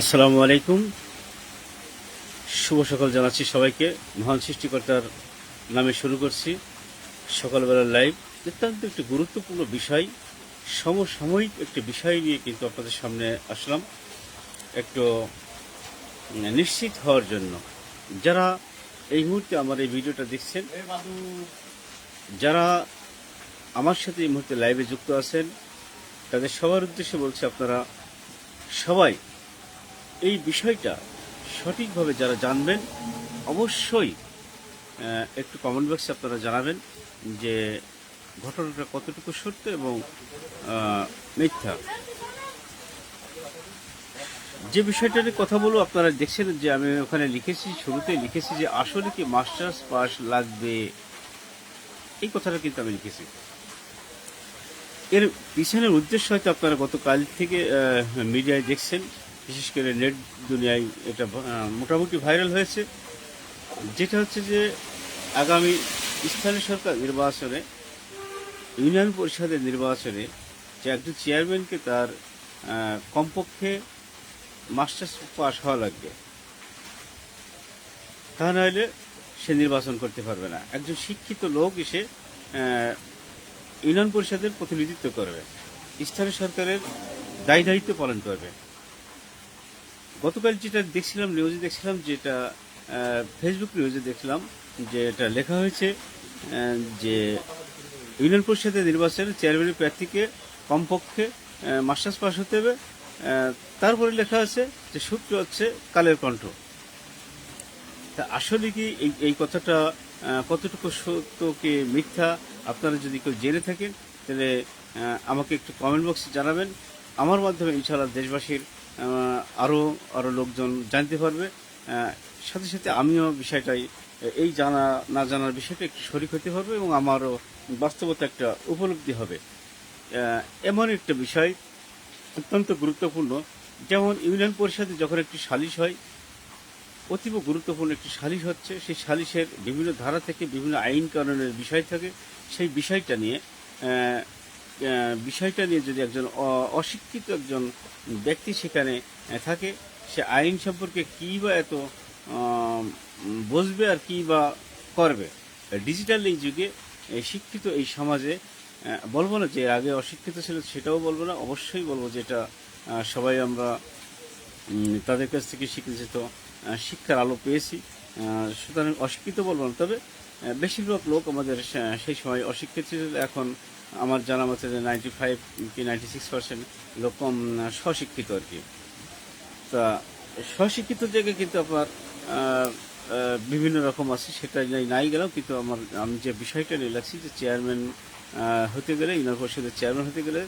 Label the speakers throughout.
Speaker 1: আসসালামু আলাইকুম। শুভ সকাল জানাচ্ছি সবাইকে। মহান সৃষ্টিকর্তার নামে শুরু করছি সকালবেলার লাইভ। অত্যন্ত একটি গুরুত্বপূর্ণ বিষয়, সমসাময়িক একটি বিষয় নিয়ে কিন্তু আপনাদের সামনে আসলাম। একটু নিশ্চিত হওয়ার জন্য। যারা এই মুহূর্তে আমার এই ভিডিওটা দেখছেন, যারা আমার সাথে এই মুহূর্তে লাইভে যুক্ত আছেন, তাদের সবার উদ্দেশ্যে বলছি আপনারা সবাই এই বিষয়টা সঠিকভাবে যারা জানবেন, অবশ্যই একটু কমেন্ট বক্সে আপনারা জানাবেন যে ঘটনাটা কতটুকু সত্য এবং মিথ্যা। যে বিষয়টা নিয়ে কথা বলব, আপনারা দেখছেন যে আমি ওখানে লিখেছি, শুরুতেই লিখেছি যে আসলে কি মাস্টার্স পাস লাগবে? এই কথাটা কিন্তু আমি লিখেছি। এর পিছনের উদ্দেশ্য হয়তো আপনারা গতকাল থেকে মিডিয়ায় দেখছেন। বিশেষ করে নেট দুনিয়ায় এটা মোটামুটি ভাইরাল হয়েছে। যেটা হচ্ছে যে আগামী স্থানীয় সরকার নির্বাচনে, ইউনিয়ন পরিষদের নির্বাচনে যে একজন চেয়ারম্যানকে তার কমপক্ষে মাস্টার্স পাস হওয়া লাগবে, তা নাহলে সে নির্বাচন করতে পারবে না। একজন শিক্ষিত লোক এসে ইউনিয়ন পরিষদের প্রতিনিধিত্ব করবে, স্থানীয় সরকারের দায়ী দায়িত্ব পালন করবে। গতকাল যেটা দেখছিলাম নিউজে দেখছিলাম যেটা ফেসবুক নিউজে দেখলাম যে এটা লেখা হয়েছে যে ইউনিয়ন পরিষদের নির্বাচনে চেয়ারম্যানের প্রার্থীকে কমপক্ষে মাস্টার্স পাস হতে হবে। তারপরে লেখা আছে যে সূত্র হচ্ছে কালের কণ্ঠ। তা আসলে কি এই এই কথাটা কতটুকু সত্য কি মিথ্যা? আপনারা যদি কেউ জেনে থাকেন, তাহলে আমাকে একটু কমেন্ট বক্সে জানাবেন। আমার মাধ্যমে ইনশাআল্লাহ দেশবাসীর আহ, আরও আরও লোকজন জানতে পারবে। সাথে সাথে আমিও বিষয়টাই এই জানা না জানার বিষয়টা একটু শরিক হতে পারবে এবং আমারও বাস্তবতা একটা উপলব্ধি হবে। এমন একটা বিষয় অত্যন্ত গুরুত্বপূর্ণ যেমন ইউনিয়ন পরিষদে যখন একটি সালিশ হয় অতীব গুরুত্বপূর্ণ একটি সালিশ হচ্ছে সেই সালিশের বিভিন্ন ধারা থেকে বিভিন্ন আইন কানুনের বিষয় থাকে। সেই বিষয়টা নিয়ে বিষয়টা নিয়ে যদি একজন অশিক্ষিত একজন ব্যক্তি সেখানে থাকে, সে আইন সম্পর্কে কী বা এত বুঝবে আর কী বা করবে? ডিজিটাল এই যুগে শিক্ষিত এই সমাজে বলব না যে আগে অশিক্ষিত ছিল, সেটাও বলব না। অবশ্যই বলব যেটা সবাই আমরা তাদের কাছ থেকে শিক্ষিত শিক্ষার আলো পেয়েছি। সুতরাং অশিক্ষিত বলব না। তবে বেশিরভাগ লোক আমাদের সেই সময় অশিক্ষিত ছিল, এখন আমার জানা মতে যে নাইনটি ফাইভ কি নাইনটি সিক্স পার্সেন্ট লোক স্বশিক্ষিত আর কি। তা স্বশিক্ষিত জায়গায় কিন্তু আপনার বিভিন্ন রকম আছে, সেটা নাই গেলাম কিন্তু আমার, আমি যে বিষয়টা নিয়ে লাগছি যে চেয়ারম্যান হতে গেলে ইউনিয়ন পরিষদের চেয়ারম্যান হতে গেলে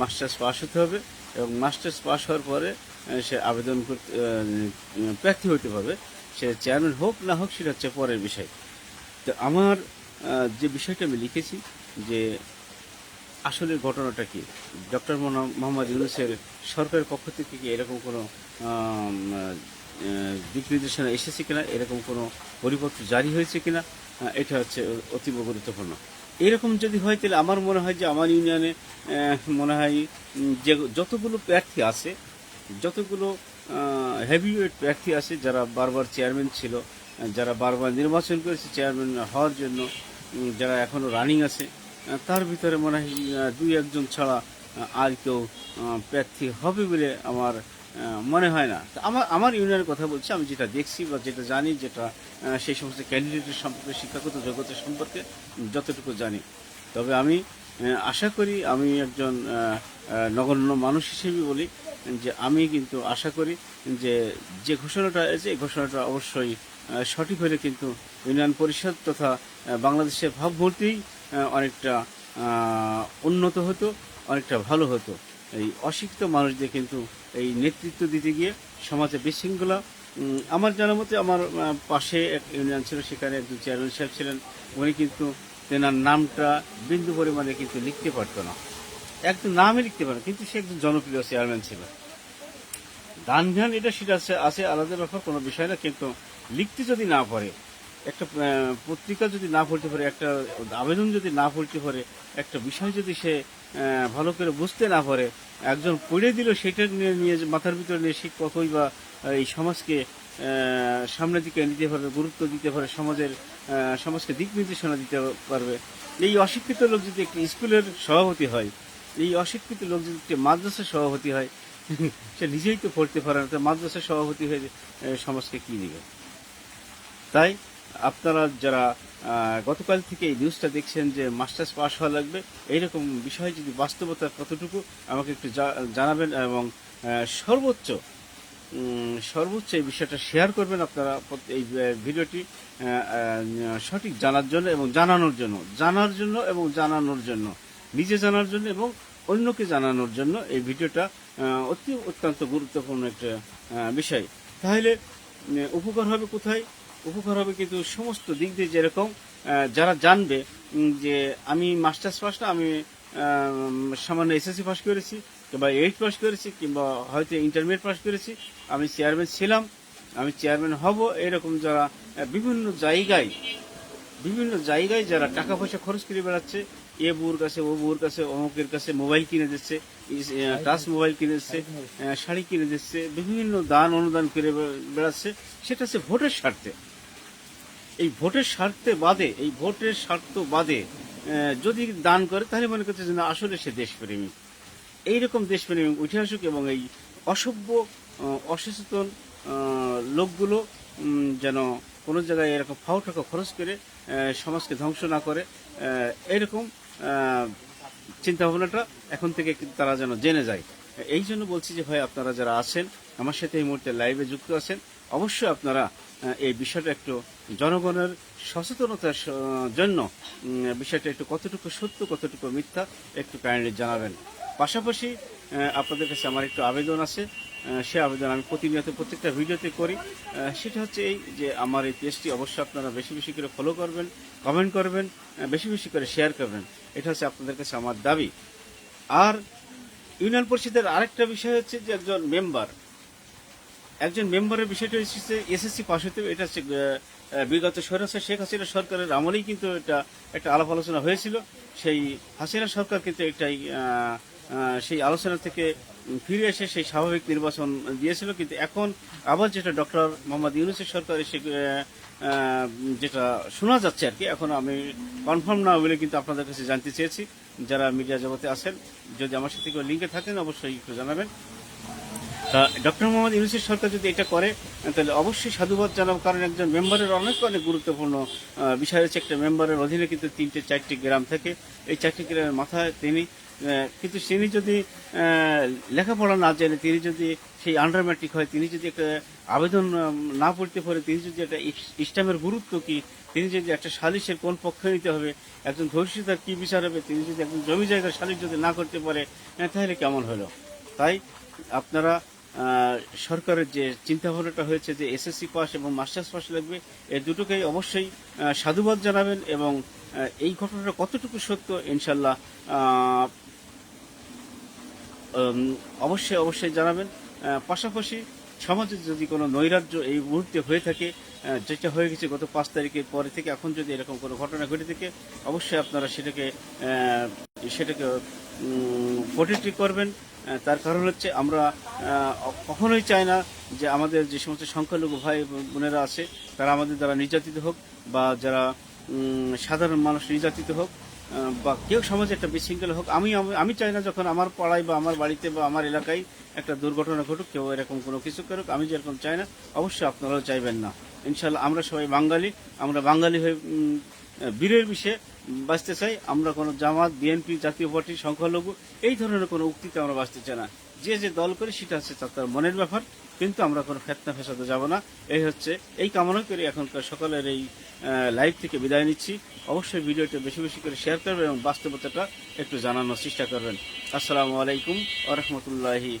Speaker 1: মাস্টার্স পাস হতে হবে এবং মাস্টার্স পাস হওয়ার পরে সে আবেদন করতে প্রার্থী হতে পারবে সে চেয়ারম্যান হোক না হোক, সেটা হচ্ছে পরের বিষয়। তো আমার যে বিষয়টা আমি লিখেছি যে আসলে ঘটনাটা কি? ডক্টর মোহাম্মদ ইউনুসের সরকারের পক্ষ থেকে কি এরকম কোনো দিক নির্দেশনা এসেছে কিনা? এরকম কোনো পরিপত্র জারি হয়েছে কিনা? এটা হচ্ছে অতীব গুরুত্বপূর্ণ। এরকম যদি হয়, তাহলে আমার মনে হয় যে আমার ইউনিয়নে মনে হয় যে যতগুলো প্রার্থী আছে, যতগুলো হেভিওয়েট প্রার্থী আছে, যারা বারবার চেয়ারম্যান ছিল, যারা বারবার নির্বাচন করেছে চেয়ারম্যান হওয়ার জন্য যারা এখনও রানিং আছে তার ভিতরে মনে হয় দুই একজন ছাড়া আর কেউ প্রার্থী হবে বলে আমার মনে হয় না। আমার আমার ইউনিয়নের কথা বলছি আমি যেটা দেখছি বা যেটা জানি যেটা সেই সমস্ত ক্যান্ডিডেটের সম্পর্কে শিক্ষাগত যোগ্যতা সম্পর্কে যতটুকু জানি। তবে আমি আশা করি আমি একজন নগণ্য মানুষ হিসেবে বলি যে আমি কিন্তু আশা করি যে যে ঘোষণাটা আছে এই ঘোষণাটা অবশ্যই সঠিক হলে কিন্তু ইউনিয়ন পরিষদ তথা বাংলাদেশের ভাবমূর্তিই আহ, অনেকটা উন্নত হতো, অনেকটা ভালো হতো। এই অশিক্ষিত মানুষদের কিন্তু এই নেতৃত্ব দিতে গিয়ে সমাজে বিশৃঙ্খলা আমার জানা মতে আমার পাশে এক ইউনিয়ন ছিল, সেখানে একজন চেয়ারম্যান সাহেব ছিলেন। উনি কিন্তু তেনার নামটা বিন্দু পরিমাণে কিন্তু লিখতে পারতো না। একদম নামই লিখতে পারে কিন্তু সে একজন জনপ্রিয় চেয়ারম্যান ছিল। গান ধ্যান এটা সেটা আছে আছে আলাদা ব্যাপার কোনো বিষয় না, কিন্তু লিখতে যদি না পারে একটা পত্রিকা যদি না পড়তে পারে, একটা আবেদন যদি না পড়তে পারে, একটা বিষয় যদি সে ভালো করে বুঝতে না পারে, একজন পড়ে দিল সেটা নিয়ে নিয়ে মাথার ভিতরে নিয়ে সে কতই বা এই সমাজকে সামনের দিকে নিতে পারবে, গুরুত্ব দিতে পারে, সমাজের সমাজকে দিক নির্দেশনা দিতে পারবে। এই অশিক্ষিত লোক যদি একটি স্কুলের সভাপতি হয়, এই অশিক্ষিত লোক যদি একটি মাদ্রাসার সভাপতি হয়, সে নিজেই তো পড়তে পারে না মাদ্রাসার সভাপতি হয়ে সমাজকে কি দিবে তাই আপনারা যারা গতকাল থেকে এই নিউজটা দেখছেন যে মাস্টার্স পাস হওয়া লাগবে, এইরকম বিষয় যদি বাস্তবতা কতটুকু, আমাকে একটু জানাবেন এবং সর্বোচ্চ সর্বোচ্চ এই বিষয়টা শেয়ার করবেন আপনারা এই ভিডিওটি সঠিক জানার জন্য এবং জানানোর জন্য, জানার জন্য এবং জানানোর জন্য, নিজে জানার জন্য এবং অন্যকে জানানোর জন্য এই ভিডিওটা অতি অত্যন্ত গুরুত্বপূর্ণ একটা বিষয়। তাহলে উপকার হবে কোথায়? উপকার হবে কিন্তু সমস্ত দিক দিয়ে যেরকম যারা জানবে যে আমি মাস্টার্স পাস না, আমি সামান্য এসএসসি পাস করেছি, কিংবা এইট পাস করেছি, কিংবা হয়তো ইন্টারমিডিয়েট পাস করেছি, আমি চেয়ারম্যান ছিলাম, আমি চেয়ারম্যান হব, এরকম যারা বিভিন্ন জায়গায় বিভিন্ন জায়গায় যারা টাকা পয়সা খরচ করে বেড়াচ্ছে, এ বুর কাছে, ও বুর কাছে, অমুকের কাছে মোবাইল কিনে দিচ্ছে টাচ মোবাইল কিনে দিচ্ছে শাড়ি কিনে দিচ্ছে, বিভিন্ন দান অনুদান করে বেড়াচ্ছে, সেটা হচ্ছে ভোটের স্বার্থে। এই ভোটের স্বার্থে বাদে, এই ভোটের স্বার্থ বাদে যদি দান করে, তাহলে মনে করছে না, আসলে সে দেশপ্রেমী। এইরকম দেশপ্রেমী উঠে আসুক এবং এই অসভ্য অসচেতন লোকগুলো যেন কোনো জায়গায় এরকম ফাও টাকা খরচ করে সমাজকে ধ্বংস না করে এরকম চিন্তাভাবনাটা এখন থেকে তারা যেন জেনে যায়। এই জন্য বলছি যে, ভাই, আপনারা যারা আছেন, আমার সাথে এই মুহূর্তে লাইভে যুক্ত আছেন অবশ্যই আপনারা এই বিষয়টা একটু জনগণের সচেতনতার জন্য বিষয়টা একটু কতটুকু সত্য, কতটুকু মিথ্যা একটু কাইন্ডলি জানাবেন। পাশাপাশি আপনাদের কাছে আমার একটু আবেদন আছে সে আবেদন আমি প্রতিনিয়ত প্রত্যেকটা ভিডিওতে করি। সেটা হচ্ছে এই যে আমার এই পেজটি অবশ্যই আপনারা বেশি বেশি করে ফলো করবেন কমেন্ট করবেন বেশি বেশি করে শেয়ার করবেন। এটা হচ্ছে আপনাদের কাছে আমার দাবি। আর ইউনিয়ন পরিষদের আরেকটা বিষয় হচ্ছে যে একজন মেম্বার একজন মেম্বারের বিষয়টা এসেছে এসএসসি পাস হতে। এটা বিগত সৈরাসা শেখ হাসিনা সরকারের আমলেই কিন্তু এটা একটা আলাপ আলোচনা হয়েছিল। সেই হাসিনা সরকার কিন্তু আহ, সেই আলোচনা থেকে ফিরে এসে সেই স্বাভাবিক নির্বাচন দিয়েছিল। কিন্তু এখন আবার যেটা ডক্টর মোহাম্মদ ইউনুসের সরকার এসে যেটা শোনা যাচ্ছে আর কি এখন আমি কনফার্ম না বলে কিন্তু আপনাদের কাছে জানতে চেয়েছি। যারা মিডিয়া জগতে আছেন যদি আমার সাথে কেউ লিঙ্কে থাকেন অবশ্যই একটু জানাবেন। ডক্টর মোহাম্মদ ইউনুসের সরকার যদি এটা করে, তাহলে অবশ্যই সাধুবাদ জানাব, কারণ একজন মেম্বারের অনেক অনেক গুরুত্বপূর্ণ বিষয় হচ্ছে একটা মেম্বারের অধীনে কিন্তু তিনটে, চারটি গ্রাম থাকে। এই চারটি গ্রামের মাথায় তিনি কিন্তু তিনি যদি লেখাপড়া না জানে, তিনি যদি সেই আন্ডার ম্যাট্রিক হয়, তিনি যদি একটা আবেদন না পড়তে পারে, তিনি যদি একটা ইস্টামের গুরুত্ব কি, তিনি যদি একটা সালিশের কোন পক্ষে নিতে হবে, একজন ধর্ষিতার কি বিচার হবে, তিনি যদি একজন জমি জায়গার সালিশ যদি না করতে পারে তাহলে কেমন হলো? তাই আপনারা সরকারের যে চিন্তা ভাবনাটা হয়েছে যে এসএসসি পাস এবং মাস্টার্স পাস লাগবে, এ দুটোকেই অবশ্যই সাধুবাদ জানাবেন এবং এই ঘটনাটা কতটুকু সত্য ইনশাল্লাহ অবশ্যই অবশ্যই জানাবেন। পাশাপাশি সমাজে যদি কোনো নৈরাজ্য এই মুহূর্তে হয়ে থাকে যেটা হয়ে গেছে গত পাঁচ তারিখের পরে থেকে, এখন যদি এরকম কোনো ঘটনা ঘটে থাকে, অবশ্যই আপনারা সেটাকে সেটাকে প্রোটেক্ট করবেন। তার কারণ হচ্ছে আমরা কখনোই চাই না যে আমাদের যে সমস্ত সংখ্যালঘু ভাই বোনেরা আছে, তারা আমাদের দ্বারা নির্যাতিত হোক বা যারা সাধারণ মানুষ নির্যাতিত হোক বা কেউ সমাজে একটা বিশৃঙ্খলা হোক, আমি, আমি- চাই না যখন আমার পাড়ায় বা আমার বাড়িতে বা আমার এলাকায় একটা দুর্ঘটনা ঘটুক, কেউ এরকম কোনো কিছু করুক, আমি যেরকম চাই না, অবশ্যই আপনারাও চাইবেন না। ইনশাল্লাহ আমরা সবাই বাঙালি, আমরা বাঙালি হয়ে বীরের বিষয়ে বাঁচতে চাই, আমরা কোনো জামাত, বিএনপি, জাতীয় পার্টি, সংখ্যালঘু, এই ধরনের কোনো উক্তিতে আমরা বাঁচতে চাই না। যে যে দল করে, সেটা হচ্ছে তার মনের ব্যাপার, কিন্তু আমরা কোনো ফেতনা ফেসাতে যাব না। এই হচ্ছে, এই কামনা করে এখনকার সকালের এই লাইভ থেকে বিদায় নিচ্ছি। অবশ্যই ভিডিওটা বেশি বেশি করে শেয়ার করবেন এবং বাস্তবতাটা একটু জানানোর চেষ্টা করবেন। আসসালামু আলাইকুম আ রহমতুল্লাহি